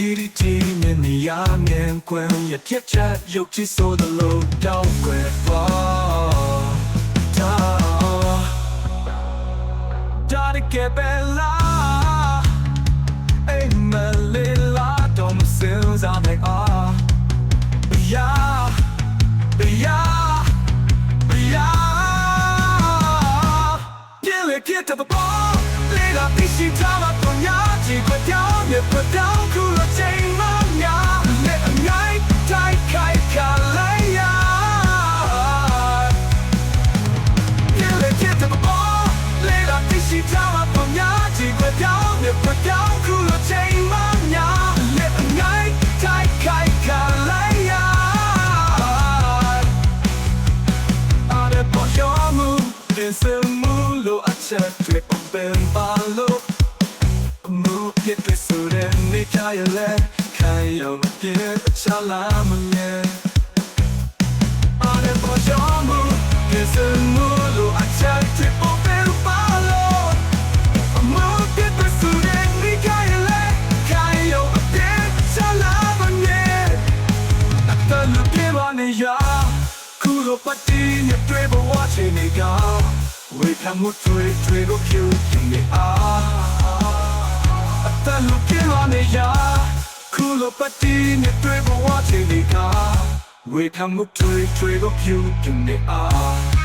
တီတီတီမြင်နေရမြင်ကွယ်ရပြက်ချက်ရုပ်ချစ်ဆိုသလိုတောင်းွယ်ပါတာဒါရကပဲလာအိမ်မလေးလာတော့မစင်စားနိုင်အာ Yeah, yeah, yeah. ပြည့်လေပြည့်တဲ့ပေါ်လေလာသိရှိထားမှတော့ညာကြည့်ခွက်ပြောင်းမြခွက်ပြောင်း tu ben palo mu que te sure ni kayale kayo que chala mye Are por yo mu desde mu lo acha tu ben palo mu que te sure ni kayale kayo que chala mye တလူပြေပါနေရခုလိုပတ်တီးနဲ့တွေ့ဖို့ဝချင်နေက ဝေခံမှုတွေ့တွေ့ကိုဖြူနေအားတလူပြေပါနေရခုလိုပတ်တီးနဲ့တွေ့ဖို့ဝချင်နေကဝေခံမှုတွေ့တွေ့ကိုဖြူနေအား